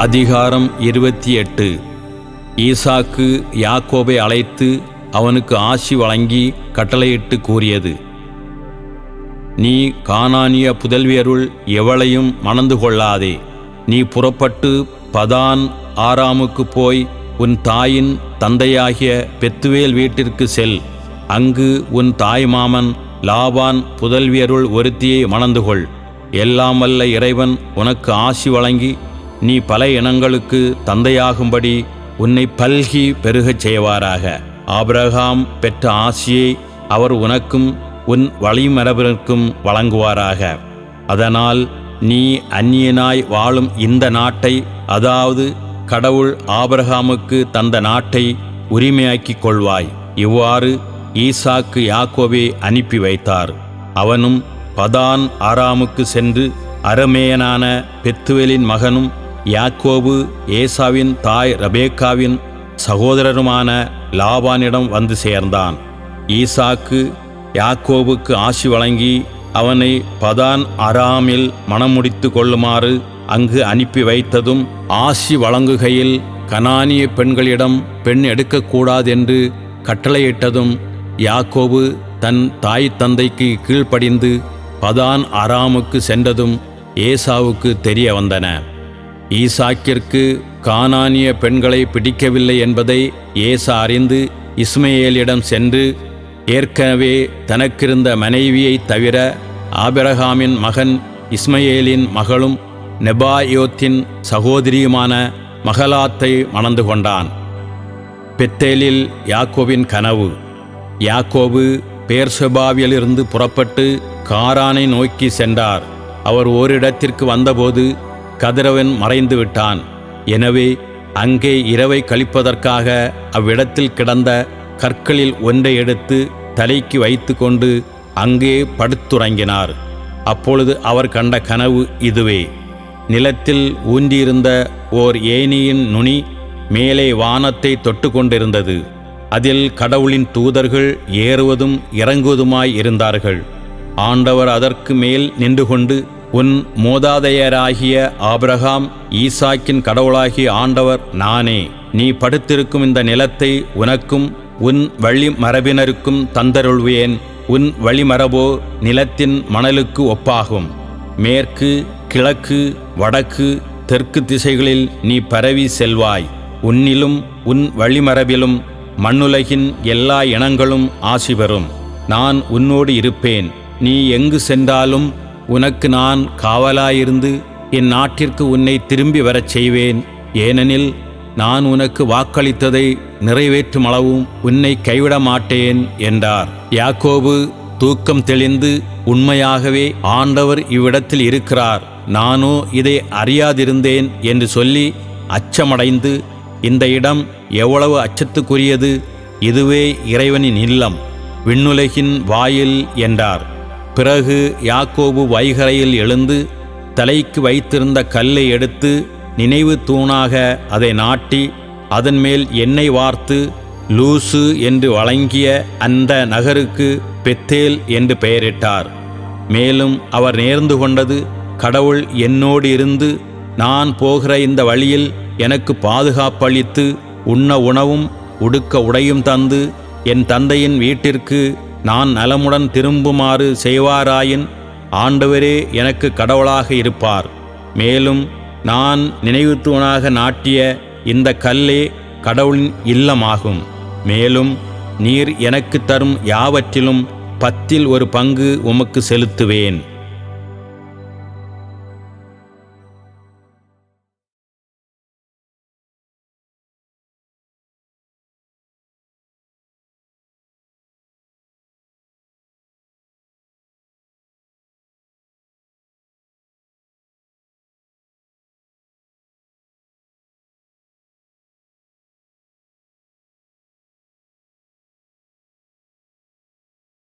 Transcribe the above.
அதிகாரம் இருபத்தி எட்டு ஈசாக்கு யாக்கோபை அழைத்து அவனுக்கு ஆசி வழங்கி கட்டளையிட்டு கூறியது. நீ கானானிய புதல்வியருள் எவளையும் மணந்து கொள்ளாதே. நீ புறப்பட்டு பதான் ஆறாமுக்கு போய் உன் தாயின் தந்தையாகிய பெத்துவேல் வீட்டிற்கு செல். அங்கு உன் தாய் மாமன் லாபான் புதல்வியருள் ஒருத்தியை மணந்து கொள். எல்லாம் இறைவன் உனக்கு ஆசி வழங்கி நீ பல இனங்களுக்கு தந்தையாகும்படி உன்னை பல்கி பெருகச் செய்வாராக. ஆபிரகாம் பெற்ற ஆசியை அவர் உனக்கும் உன் வழிமரபினருக்கும் வழங்குவாராக. அதனால் நீ அந்நியனாய் வாழும் இந்த நாட்டை அதாவது கடவுள் ஆபிரகாமுக்கு தந்த நாட்டை உரிமையாக்கிக் கொள்வாய். இவ்வாறு ஈசாக்கு யாக்கோவை அனுப்பி வைத்தார். அவனும் பதான் ஆராமுக்கு சென்று அரமேயனான பெத்துவேலின் மகனும் யாக்கோபு ஏசாவின் தாய் ரபேக்காவின் சகோதரருமான லாபானிடம் வந்து சேர்ந்தான். ஈசாக்கு யாக்கோபுக்கு ஆசி வழங்கி அவனை பதான் அராமில் மணமுடித்து கொள்ளுமாறு அங்கு அனுப்பி வைத்ததும் ஆசி வழங்குகையில் கனானிய பெண்களிடம் பெண் எடுக்கக்கூடாதென்று கட்டளையிட்டதும் யாக்கோபு தன் தாய் தந்தைக்கு கீழ்ப்படிந்து பதான் அராமுக்கு சென்றதும் ஏசாவுக்கு தெரிய வந்தன. ஈசாக்கிற்கு கானானிய பெண்களை பிடிக்கவில்லை என்பதை ஏசா அறிந்து இஸ்மையேலிடம் சென்று ஏற்கனவே தனக்கிருந்த மனைவியைத் தவிர ஆபிரகாமின் மகன் இஸ்மையேலின் மகளும் நெபாயோத்தின் சகோதரியுமான மகலாத்தை மணந்து கொண்டான். பெத்தேலில் யாக்கோவின் கனவு. யாக்கோபு பேர்செபாவிலிருந்து புறப்பட்டு காரானை நோக்கி சென்றார். அவர் ஓரிடத்திற்கு வந்தபோது கதிரவன் மறைந்து விட்டான். எனவே அங்கே இரவை கழிப்பதற்காக அவ்விடத்தில் கிடந்த கற்களில் ஒன்றை எடுத்து தலைக்கு வைத்து கொண்டு அங்கே படுத்துறங்கினார். அப்பொழுது அவர் கண்ட கனவு இதுவே. நிலத்தில் ஊன்றியிருந்த ஓர் ஏனியின் நுனி மேலே வானத்தை தொட்டு கொண்டிருந்தது அதில் கடவுளின் தூதர்கள் ஏறுவதும் இறங்குவதுமாய் இருந்தார்கள். ஆண்டவர் அதற்கு மேல் நின்று கொண்டு உன் மூதாதையராகிய ஆபிரகாம் ஈசாக்கின் கடவுளாகிய ஆண்டவர் நானே. நீ படுத்திருக்கும் இந்த நிலத்தை உனக்கும் உன் வழி மரபினருக்கும் தந்தருள்வேன். உன் வழிமரபோ நிலத்தின் மணலுக்கு ஒப்பாகும். மேற்கு கிழக்கு வடக்கு தெற்கு திசைகளில் நீ பரவி செல்வாய். உன்னிலும் உன் வழிமரபிலும் மண்ணுலகின் எல்லா இனங்களும் ஆசி பெறும். நான் உன்னோடு இருப்பேன். நீ எங்கு சென்றாலும் உனக்கு நான் காவலாயிருந்து என் நாட்டிற்கு உன்னை திரும்பி வரச் செய்வேன். ஏனெனில் நான் உனக்கு வாக்களித்ததை நிறைவேற்றும் அளவும் உன்னை கைவிட மாட்டேன் என்றார். யாக்கோபு தூக்கம் தெளிந்து உண்மையாகவே ஆண்டவர் இவ்விடத்தில் இருக்கிறார். நானோ இதை அறியாதிருந்தேன் என்று சொல்லி அச்சமடைந்து இந்த இடம் எவ்வளவு அச்சத்துக்குரியது இதுவே இறைவனின் இல்லம் விண்ணுலகின் வாயில் என்றார். பிறகு யாக்கோபு வைகரையில் எழுந்து தலைக்கு வைத்திருந்த கல்லை எடுத்து நினைவு தூணாக அதை நாட்டி அதன் மேல் எண்ணெய் வார்த்து லூசு என்று வழங்கிய அந்த நகருக்கு பெத்தேல் என்று பெயரிட்டார். மேலும் அவர் நேர்ந்து கொண்டது கடவுள் என்னோடு இருந்து நான் போகிற இந்த வழியில் எனக்கு பாதுகாப்பளித்து உண்ண உணவும் உடுக்க உடையும் தந்து என் தந்தையின் வீட்டிற்கு நான் நலமுடன் திரும்புமாறு செய்வாராயின் ஆண்டவரே எனக்கு கடவுளாக இருப்பார். மேலும் நான் நினைவுத்துவனாக நாட்டிய இந்த கல்லே கடவுளின் இல்லமாகும். மேலும் நீர் எனக்கு தரும் யாவற்றிலும் பத்தில் ஒரு பங்கு உமக்கு செலுத்துவேன்.